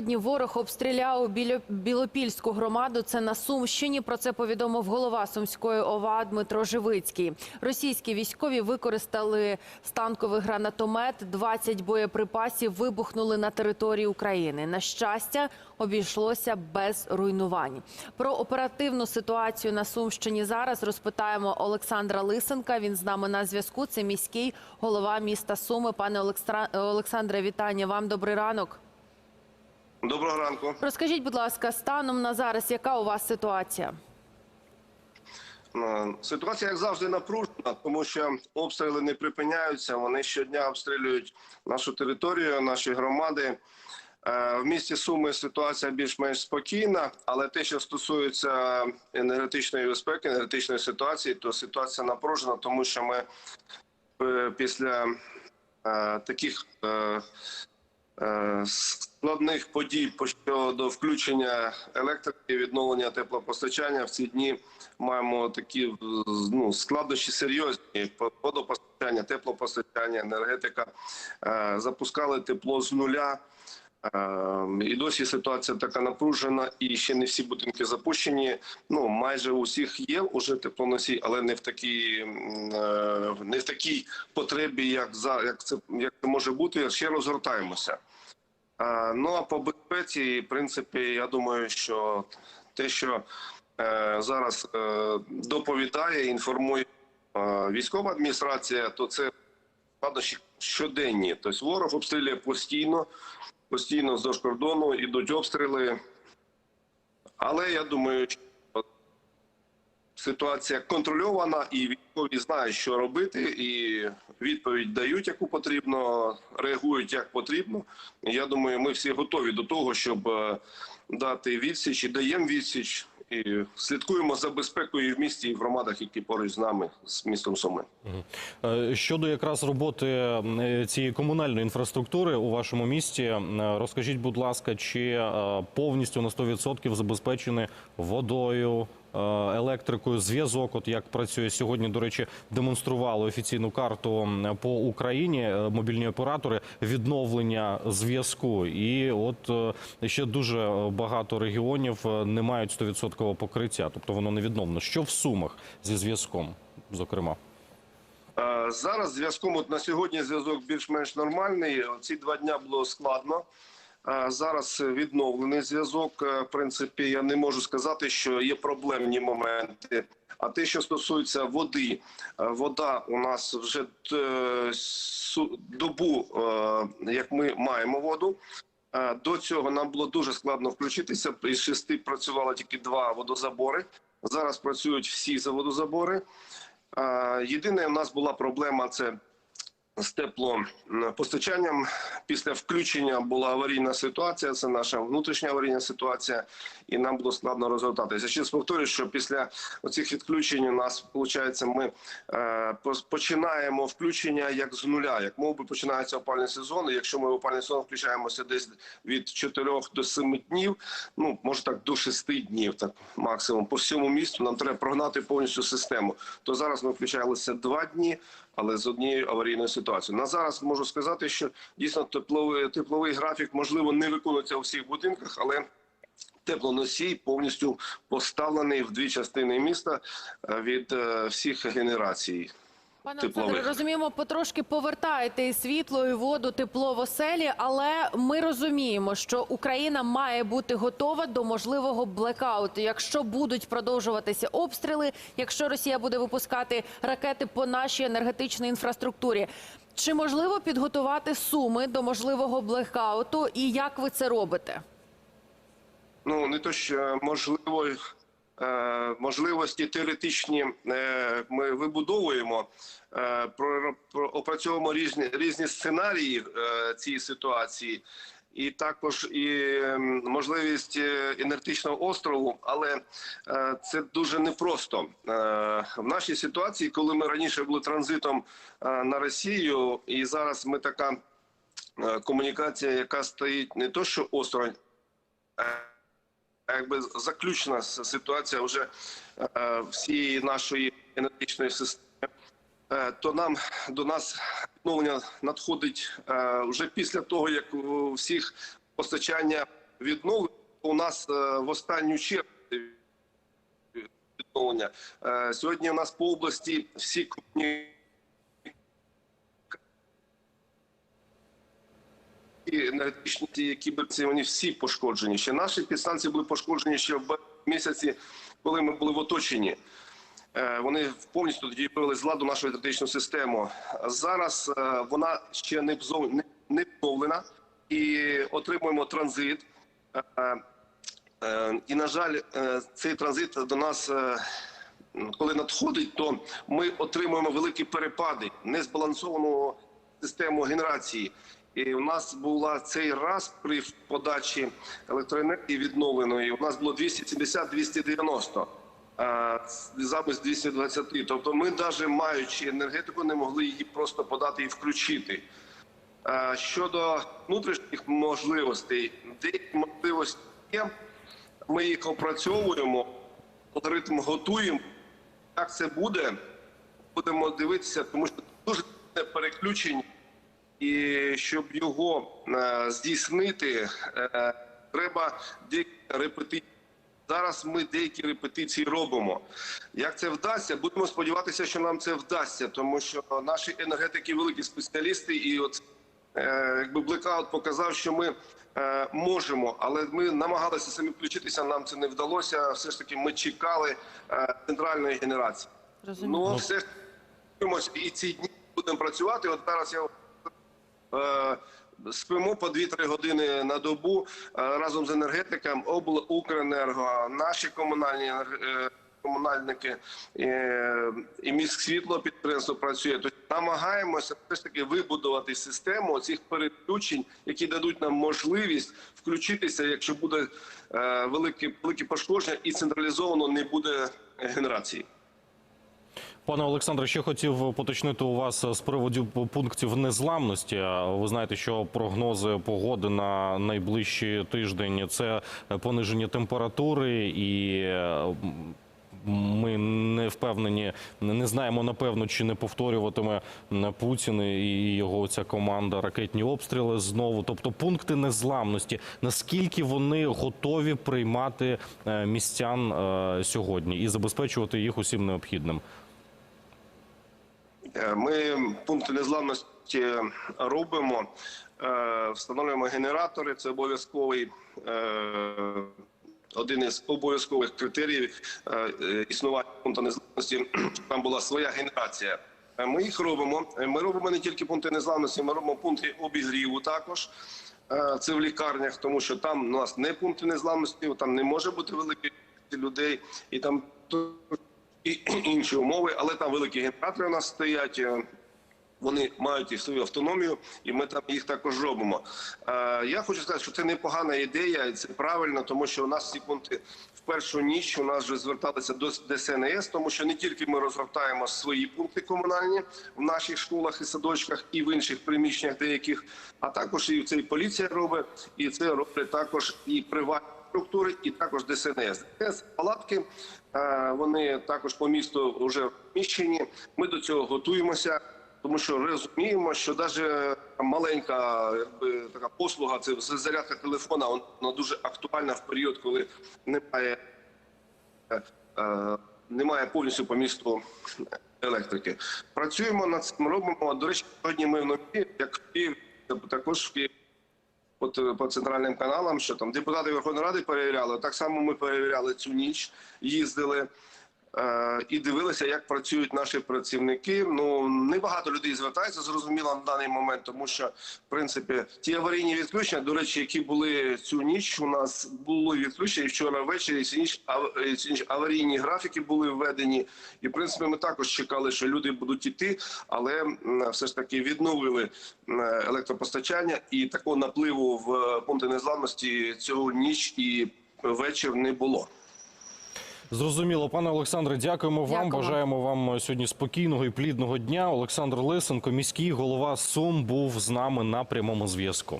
Сьогодні ворог обстріляв Біло- Білопільську громаду. Це на Сумщині. Про це повідомив голова Сумської ОВА Дмитро Живицький. Російські військові використали станковий гранатомет. 20 боєприпасів вибухнули на території України. На щастя, обійшлося без руйнувань. Про оперативну ситуацію на Сумщині зараз розпитаємо Олександра Лисенка. Він з нами на зв'язку. Це міський голова міста Суми. Пане Олександре, вітання вам. Добрий ранок. Доброго ранку. Розкажіть, будь ласка, станом на зараз, яка у вас ситуація? Е, Ситуація, як завжди, напружена, тому що обстріли не припиняються. Вони щодня обстрілюють нашу територію, наші громади. Е, В місті Суми ситуація більш-менш спокійна, але те, що стосується енергетичної безпеки, енергетичної ситуації, то ситуація напружена, тому що ми е, після таких складних подій по- щодо включення електрики, відновлення теплопостачання в ці дні маємо такі ну, складнощі серйозні водопостачання, теплопостачання, енергетика. Е, Запускали тепло з нуля. Е, І досі ситуація така напружена, і ще не всі будинки запущені. Ну майже у всіх є уже теплоносій, але не в такій е, не в такій потребі, як за як це як це може бути. Ще розгортаємося. Е, Ну а по безпеці, в принципі, я думаю, що те, що е, зараз доповідає, інформує військова адміністрація, то це складнощі щоденні. Тобто ворог обстрілює постійно, постійно вздовж кордону ідуть обстріли. Але я думаю, що ситуація контрольована, і військові знають, що робити, і відповідь дають, яку потрібно, реагують як потрібно. Я думаю, ми всі готові до того, щоб е, дати відсіч і даємо відсіч. І слідкуємо за безпекою в місті, і в громадах, які поруч з нами, з містом Суми. Е, Щодо якраз роботи е, цієї комунальної інфраструктури у вашому місті, е, розкажіть, будь ласка, чи повністю на 100% забезпечені водою, електрикою, зв'язок? От як працює сьогодні? До речі, демонстрували офіційну карту по Україні е, мобільні оператори відновлення зв'язку. І от е, ще дуже багато регіонів е, не мають 100% покриття, тобто воно не відновлено. Що в сумах зі зв'язком, зокрема? Е, Зараз зв'язком от на сьогодні зв'язок більш-менш нормальний. Ці два дня було складно. Зараз відновлений зв'язок. Е, В принципі, я не можу сказати, що є проблемні моменти. А те, що стосується води, е, вода у нас вже е, добу, як ми маємо воду. До цього нам було дуже складно включитися. Із шести працювало тільки два водозабори. Зараз працюють всі за водозабори. Єдине, у нас була проблема це з теплопостачанням. Після включення була аварійна ситуація. Це наша внутрішня аварійна ситуація, і нам було складно розгортатися. Ще повторюю, що після оцих відключень у нас виходить, ми е, починаємо включення як з нуля, як мов би починається опальний сезон. І якщо ми в опальний сезон включаємося десь від 4 до 7 днів, ну може так до 6 днів, так максимум по всьому місту. Нам треба прогнати повністю систему. То зараз ми включалися 2 дні але з однією аварійною ситуацією. На зараз можу сказати, що дійсно тепловий тепловий графік можливо не виконується у всіх будинках, але теплоносій повністю поставлений в дві частини міста е, від е, всіх генерацій. Пане Олександре, розуміємо, потрошки повертаєте і світло, і воду, тепло в оселі, але ми розуміємо, що Україна має бути готова до можливого блекауту, якщо будуть продовжуватися обстріли, якщо Росія буде випускати ракети по нашій енергетичній інфраструктурі. Чи можливо підготувати суми до можливого блекауту, і як ви це робите? Ну не то що можливо. е, Можливості теоретичні е, ми вибудовуємо, е, опрацьовуємо різні різні сценарії цієї ситуації, і також і ем, можливість е, енергетичного острову, але е, це дуже непросто Е, в нашій ситуації, коли ми раніше були транзитом на Росію, і зараз ми така комунікація, яка стоїть не то, що осторонь. якби заключена ситуація вже всієї нашої енергетичної системи, то нам до нас відновлення надходить е, вже після того, як всіх постачання відновлення. У нас е, в останню чергу відновлення. Е, Сьогодні у нас по області всі крупні енергетичні які вони всі пошкоджені. Ще наші підстанції були пошкоджені ще в місяці, коли ми були в оточенні. Е, Вони повністю тоді вивели з ладу нашу енергетичну систему. Зараз е, вона ще не відновлена і отримуємо транзит. Е, І, на жаль, цей транзит до нас, коли надходить, то ми отримуємо великі перепади, незбалансовану систему генерації. І у нас була цей раз при подачі електроенергії відновленої. У нас було 270-290 замість 220. Тобто, ми, навіть маючи енергетику, не могли її просто подати і включити. Щодо внутрішніх можливостей, деякі можливості є. Ми їх опрацьовуємо, алгоритм готуємо. Як це буде, будемо дивитися, тому що дуже переключення, і щоб його здійснити, е, треба деякі репетиції. Зараз ми деякі репетиції робимо. Як це вдасться? Будемо сподіватися, що нам це вдасться, тому що наші енергетики великі спеціалісти, і от е, якби блекаут показав, що ми е, можемо, але ми намагалися самі включитися. Нам це не вдалося. Все ж таки, ми чекали е, центральної генерації. Розумію. Ну, все ж і ці дні будемо працювати. От зараз я е, спимо по 2-3 години на добу е, разом з енергетиком, обл Укренерго, наші комунальні е, комунальники е, і міськсвітло підприємство працює. Тобто намагаємося все ж таки вибудувати систему цих переключень, які дадуть нам можливість включитися, якщо буде велике велике пошкодження і централізовано не буде генерації. Пане Олександре, ще хотів поточнити у вас з приводу пунктів незламності. Ви знаєте, що прогнози погоди на найближчий тиждень це пониження температури і. Ми не впевнені, не знаємо напевно, чи не повторюватиме Путін і його ця команда ракетні обстріли знову. Тобто пункти незламності. Наскільки вони готові приймати е, містян е, сьогодні і забезпечувати їх усім необхідним? Е, Ми пункти незламності робимо, е, встановлюємо генератори. Це обов'язковий е, один із обов'язкових критеріїв існування пункту незламності. Там була своя генерація. Ми їх робимо. Ми робимо не тільки пункти незламності, ми робимо пункти обігріву також. Це в лікарнях, тому що там у нас не пункти незламності, там не може бути великих людей, і там і інші умови, але там великі генератори у нас стоять. е, Вони мають і свою автономію, і ми там їх також робимо. Е, Я хочу сказати, що це непогана ідея, і це правильно, тому що у нас ці пункти в першу ніч у нас вже зверталися до ДСНС, тому що не тільки ми розгортаємо свої пункти комунальні в наших школах і садочках, і в інших приміщеннях деяких, а також і це і поліція робить, і це роблять також і приватні структури, і також ДСНС. ДСНС палатки е, вони також по місту вже розміщені. Ми до цього готуємося, тому що розуміємо, що навіть маленька якби, така послуга, це зарядка телефона, вона дуже актуальна в період, коли немає. е, Немає повністю по місту електрики. Працюємо над цим, робимо. До речі, сьогодні ми вночі, як в Києві, також в Києві от, е, по центральним каналам, що там депутати Верховної Ради перевіряли. Так само ми перевіряли цю ніч, їздили і дивилися, як працюють наші працівники. Ну небагато людей звертається, зрозуміло на даний момент, тому що в принципі ті аварійні відключення, до речі, які були цю ніч, у нас були відключення і вчора ввечері. і Цю ніч ав- і цю ніч аварійні графіки були введені. І в принципі, ми також чекали, що люди будуть іти, але все ж таки відновили електропостачання і такого напливу в е, пункти незламності цього ніч і вечір не було. Зрозуміло, пане Олександре, дякуємо вам. Дякую. Бажаємо вам сьогодні спокійного і плідного дня. Олександр Лисенко, міський голова Сум, був з нами на прямому зв'язку.